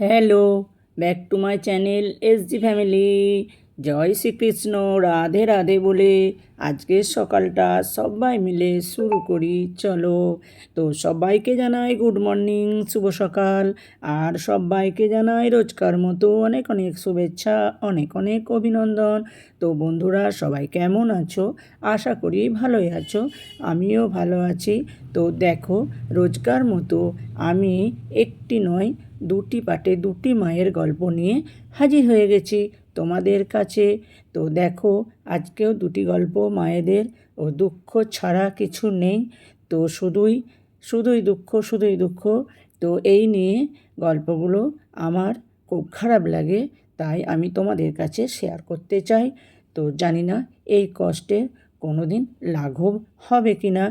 Hello, back to my channel SG Family. জয় শ্রীকৃষ্ণ রাধে রাধে বলে আজকের সকালটা সবাই মিলে শুরু করি চলো তো সবাইকে জানাই গুড মর্নিং শুভ সকাল আর সবাইকে জানাই রোজকার মতো অনেক অনেক শুভেচ্ছা অনেক অনেক অভিনন্দন তো বন্ধুরা সবাই কেমন আছো আশা করি ভালোই আছো আমিও ভালো আছি তো দেখো রোজকার মতো আমি একটি নয় দুটি পাটে দুটি মায়ের গল্প নিয়ে হাজির হয়ে গেছি তোমাদের কাছে তো দেখো আজকেও দুটি গল্প মায়েদের ও দুঃখ ছাড়া কিছু নেই তো শুধুই শুধুই দুঃখ শুধুই দুঃখ তো এই নিয়ে গল্পগুলো আমার খুব খারাপ লাগে তাই আমি তোমাদের কাছে শেয়ার করতে চাই তো জানি না এই কষ্টের কোনো দিন লাঘব হবে কি না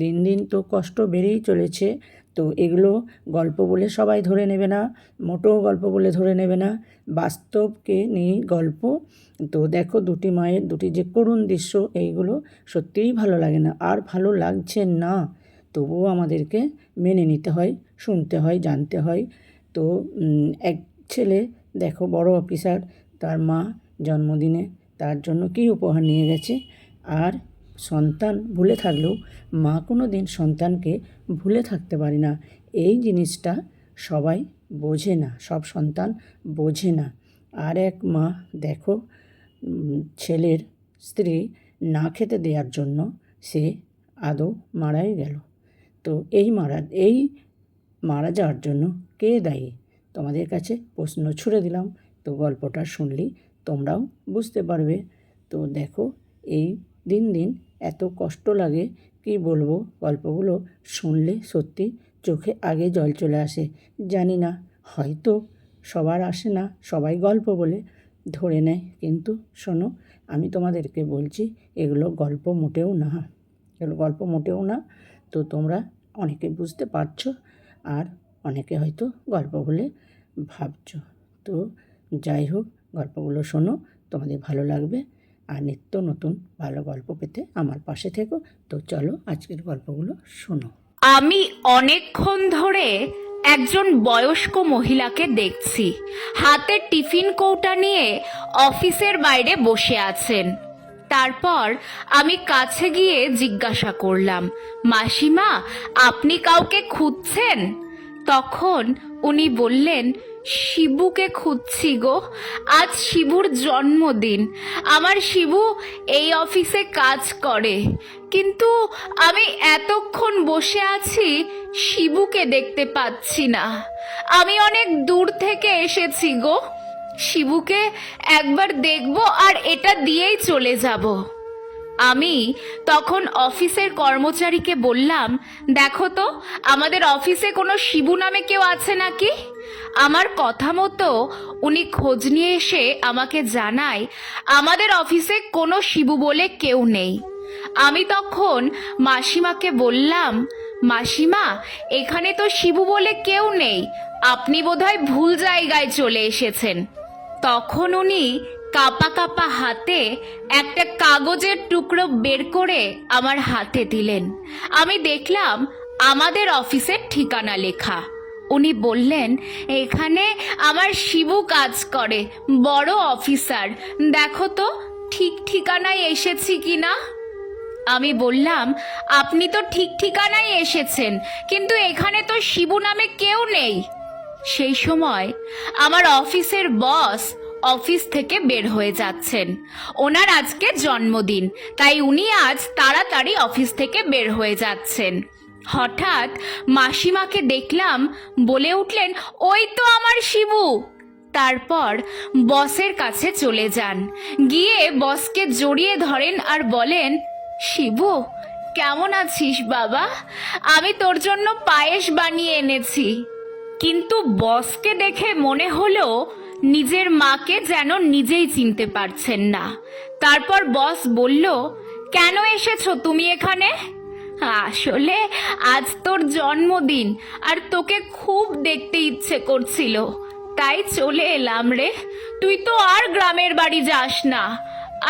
দিন দিন তো কষ্ট বেড়েই চলেছে তো এগুলো গল্প বলে সবাই ধরে নেবে না মোটো গল্প বলে ধরে নেবে না বাস্তবকে নিয়ে গল্প তো দেখো দুটি মায়ের দুটি যে করুণ দৃশ্য এইগুলো সত্যিই ভালো লাগে না আর ভালো লাগছে না তবুও আমাদেরকে মেনে নিতে হয় শুনতে হয় জানতে হয় তো এক ছেলে দেখো বড় অফিসার তার মা জন্মদিনে তার জন্য কী উপহার নিয়ে গেছে আর সন্তান ভুলে থাকলেও মা কোনো দিন সন্তানকে ভুলে থাকতে পারে না এই জিনিসটা সবাই বোঝে না সব সন্তান বোঝে না আর এক মা দেখো ছেলের স্ত্রী না খেতে দেওয়ার জন্য সে আদৌ মারাই গেল তো এই মারা এই মারা যাওয়ার জন্য কে দায়ী তোমাদের কাছে প্রশ্ন ছুড়ে দিলাম তো গল্পটা শুনলি তোমরাও বুঝতে পারবে তো দেখো এই দিন দিন এত কষ্ট লাগে কি বলবো গল্পগুলো শুনলে সত্যি চোখে আগে জল চলে আসে জানি না হয়তো সবার আসে না সবাই গল্প বলে ধরে নেয় কিন্তু শোনো আমি তোমাদেরকে বলছি এগুলো গল্প মোটেও না এগুলো গল্প মোটেও না তো তোমরা অনেকে বুঝতে পারছো আর অনেকে হয়তো গল্প বলে ভাবছ তো যাই হোক গল্পগুলো শোনো তোমাদের ভালো লাগবে আর নিত্য নতুন ভালো গল্প পেতে আমার পাশে থেকো তো চলো আজকের গল্পগুলো শোনো আমি অনেকক্ষণ ধরে একজন বয়স্ক মহিলাকে দেখছি হাতে টিফিন কৌটা নিয়ে অফিসের বাইরে বসে আছেন তারপর আমি কাছে গিয়ে জিজ্ঞাসা করলাম মাসিমা আপনি কাউকে খুঁজছেন তখন উনি বললেন শিবুকে খুঁজছি গো আজ শিবুর জন্মদিন আমার শিবু এই অফিসে কাজ করে কিন্তু আমি এতক্ষণ বসে আছি শিবুকে দেখতে পাচ্ছি না আমি অনেক দূর থেকে এসেছি গো শিবুকে একবার দেখব আর এটা দিয়েই চলে যাবো আমি তখন অফিসের কর্মচারীকে বললাম দেখো তো আমাদের অফিসে কোনো শিবু নামে কেউ আছে নাকি আমার কথা মতো উনি খোঁজ নিয়ে এসে আমাকে জানায় আমাদের অফিসে কোনো শিবু বলে কেউ নেই আমি তখন মাসিমাকে বললাম মাসিমা এখানে তো শিবু বলে কেউ নেই আপনি বোধহয় ভুল জায়গায় চলে এসেছেন তখন উনি কাপা কাপা হাতে একটা কাগজের টুকরো বের করে আমার হাতে দিলেন আমি দেখলাম আমাদের অফিসের ঠিকানা লেখা উনি বললেন এখানে আমার শিবু কাজ করে বড় অফিসার দেখো তো ঠিক ঠিকানায় এসেছি কি না আমি বললাম আপনি তো ঠিক ঠিকানায় এসেছেন কিন্তু এখানে তো শিবু নামে কেউ নেই সেই সময় আমার অফিসের বস অফিস থেকে বের হয়ে যাচ্ছেন ওনার আজকে জন্মদিন তাই উনি আজ তাড়াতাড়ি অফিস থেকে বের হয়ে যাচ্ছেন হঠাৎ মাসিমাকে দেখলাম বলে উঠলেন ওই তো আমার শিবু তারপর বসের কাছে চলে যান গিয়ে বসকে জড়িয়ে ধরেন আর বলেন শিবু কেমন আছিস বাবা আমি তোর জন্য পায়েস বানিয়ে এনেছি কিন্তু বসকে দেখে মনে হলো নিজের মাকে যেন নিজেই চিনতে পারছেন না তারপর বস বলল কেন এসেছো তুমি এখানে আসলে আজ তোর জন্মদিন আর তোকে খুব দেখতে ইচ্ছে করছিল তাই চলে এলাম রে তুই তো আর গ্রামের বাড়ি যাস না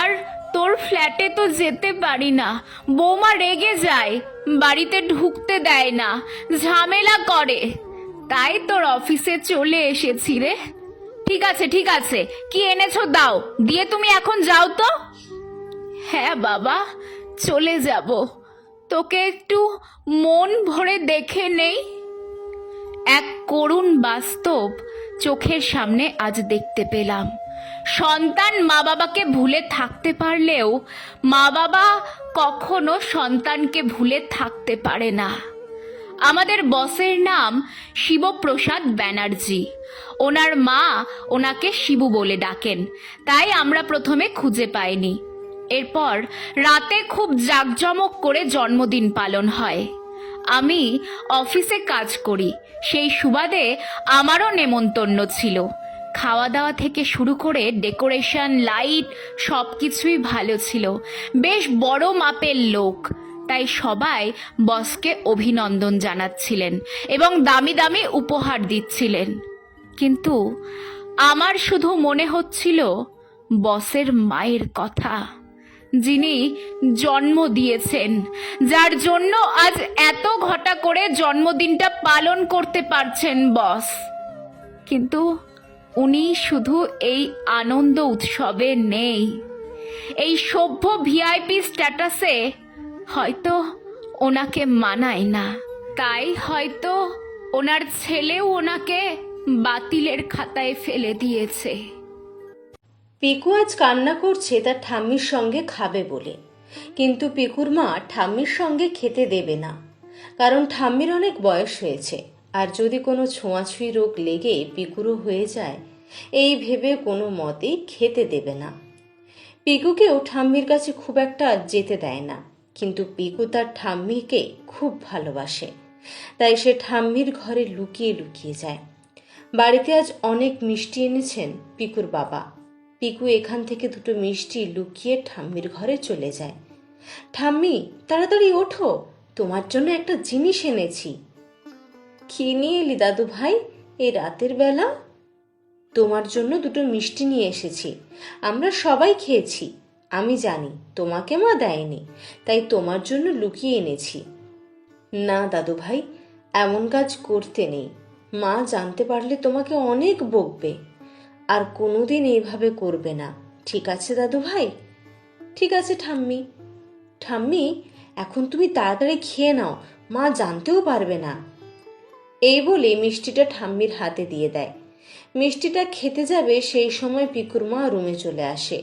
আর তোর ফ্ল্যাটে তো যেতে পারি না বৌমা রেগে যায় বাড়িতে ঢুকতে দেয় না ঝামেলা করে তাই তোর অফিসে চলে এসেছি রে ঠিক আছে ঠিক আছে কি এনেছো দাও দিয়ে তুমি এখন যাও তো হ্যাঁ বাবা চলে যাব তোকে একটু মন ভরে দেখে নেই এক করুণ বাস্তব চোখের সামনে আজ দেখতে পেলাম সন্তান মা বাবাকে ভুলে থাকতে পারলেও মা বাবা কখনো সন্তানকে ভুলে থাকতে পারে না আমাদের বসের নাম শিবপ্রসাদ ব্যানার্জি ওনার মা ওনাকে শিবু বলে ডাকেন তাই আমরা প্রথমে খুঁজে পাইনি এরপর রাতে খুব জাঁকজমক করে জন্মদিন পালন হয় আমি অফিসে কাজ করি সেই সুবাদে আমারও নেমন্তন্ন ছিল খাওয়া দাওয়া থেকে শুরু করে ডেকোরেশন লাইট সব কিছুই ভালো ছিল বেশ বড় মাপের লোক তাই সবাই বসকে অভিনন্দন জানাচ্ছিলেন এবং দামি দামি উপহার দিচ্ছিলেন কিন্তু আমার শুধু মনে হচ্ছিল বসের মায়ের কথা যিনি জন্ম দিয়েছেন যার জন্য আজ এত ঘটা করে জন্মদিনটা পালন করতে পারছেন বস কিন্তু উনি শুধু এই আনন্দ উৎসবে নেই এই সভ্য ভিআইপি স্ট্যাটাসে হয়তো ওনাকে মানায় না তাই হয়তো ওনার ছেলেও ওনাকে বাতিলের খাতায় ফেলে দিয়েছে পিকু আজ কান্না করছে তার ঠাম্মির সঙ্গে খাবে বলে কিন্তু পিকুর মা ঠাম্মির সঙ্গে খেতে দেবে না কারণ ঠাম্মির অনেক বয়স হয়েছে আর যদি কোনো ছোঁয়াছুঁই রোগ লেগে পিকুরও হয়ে যায় এই ভেবে কোনো মতেই খেতে দেবে না পিকুকেও ঠাম্মির কাছে খুব একটা যেতে দেয় না কিন্তু পিকু তার ঠাম্মিকে খুব ভালোবাসে তাই সে ঠাম্মির ঘরে লুকিয়ে লুকিয়ে যায় বাড়িতে আজ অনেক মিষ্টি এনেছেন পিকুর বাবা পিকু এখান থেকে দুটো মিষ্টি লুকিয়ে ঠাম্মির ঘরে চলে যায় ঠাম্মি তাড়াতাড়ি ওঠো তোমার জন্য একটা জিনিস এনেছি কি নিয়ে এলি দাদু ভাই এই রাতের বেলা তোমার জন্য দুটো মিষ্টি নিয়ে এসেছি আমরা সবাই খেয়েছি আমি জানি তোমাকে মা দেয়নি তাই তোমার জন্য লুকিয়ে এনেছি না দাদু ভাই এমন কাজ করতে নেই মা জানতে পারলে তোমাকে অনেক বকবে আর কোনোদিন এইভাবে করবে না ঠিক আছে দাদু ভাই ঠিক আছে ঠাম্মি ঠাম্মি এখন তুমি তাড়াতাড়ি খেয়ে নাও মা জানতেও পারবে না এই বলে মিষ্টিটা ঠাম্মির হাতে দিয়ে দেয় মিষ্টিটা খেতে যাবে সেই সময় পিকুর মা রুমে চলে আসে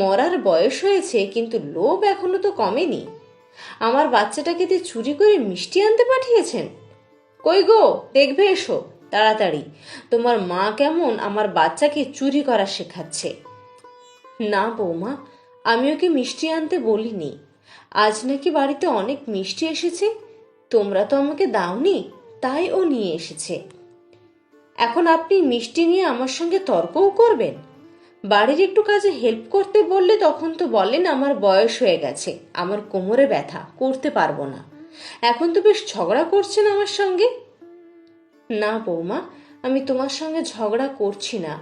মরার বয়স হয়েছে কিন্তু লোভ এখনো তো কমেনি আমার বাচ্চাটাকে দিয়ে চুরি করে মিষ্টি আনতে পাঠিয়েছেন কই গো দেখবে এসো তাড়াতাড়ি তোমার মা কেমন আমার বাচ্চাকে চুরি করা শেখাচ্ছে না বৌমা আমি ওকে মিষ্টি আনতে বলিনি আজ নাকি বাড়িতে অনেক মিষ্টি এসেছে তোমরা তো আমাকে দাওনি তাই ও নিয়ে এসেছে এখন আপনি মিষ্টি নিয়ে আমার সঙ্গে তর্কও করবেন বাড়ির একটু কাজে হেল্প করতে বললে তখন তো বলেন আমার বয়স হয়ে গেছে আমার কোমরে ব্যথা করতে পারবো না এখন তো বেশ ঝগড়া করছেন আমার সঙ্গে না বৌমা আমি তোমার সঙ্গে ঝগড়া করছি না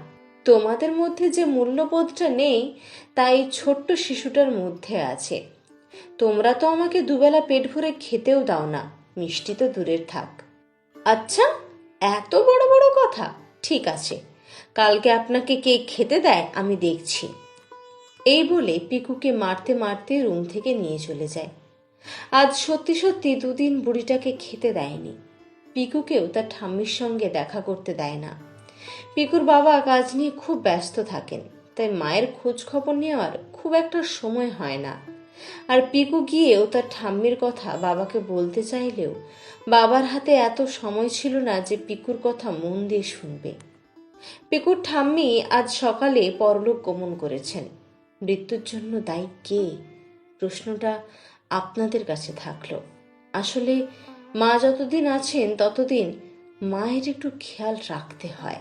তোমাদের মধ্যে যে মূল্যবোধটা নেই তাই ছোট্ট শিশুটার মধ্যে আছে তোমরা তো আমাকে দুবেলা পেট ভরে খেতেও দাও না মিষ্টি তো দূরের থাক আচ্ছা এত বড় বড় কথা ঠিক আছে কালকে আপনাকে কে খেতে দেয় আমি দেখছি এই বলে পিকুকে মারতে মারতে রুম থেকে নিয়ে চলে যায় আজ সত্যি সত্যি দুদিন বুড়িটাকে খেতে দেয়নি পিকুকেও তার ঠাম্মির সঙ্গে দেখা করতে দেয় না পিকুর বাবা কাজ নিয়ে খুব ব্যস্ত থাকেন তাই মায়ের খোঁজ খবর নেওয়ার খুব একটা সময় হয় না আর পিকু গিয়েও তার ঠাম্মির কথা বাবাকে বলতে চাইলেও বাবার হাতে এত সময় ছিল না যে পিকুর কথা মন দিয়ে শুনবে পিকুর ঠাম্মি আজ সকালে পরলোক গমন করেছেন মৃত্যুর জন্য দায়ী কে প্রশ্নটা আপনাদের কাছে থাকলো আসলে মা যতদিন আছেন ততদিন মায়ের একটু খেয়াল রাখতে হয়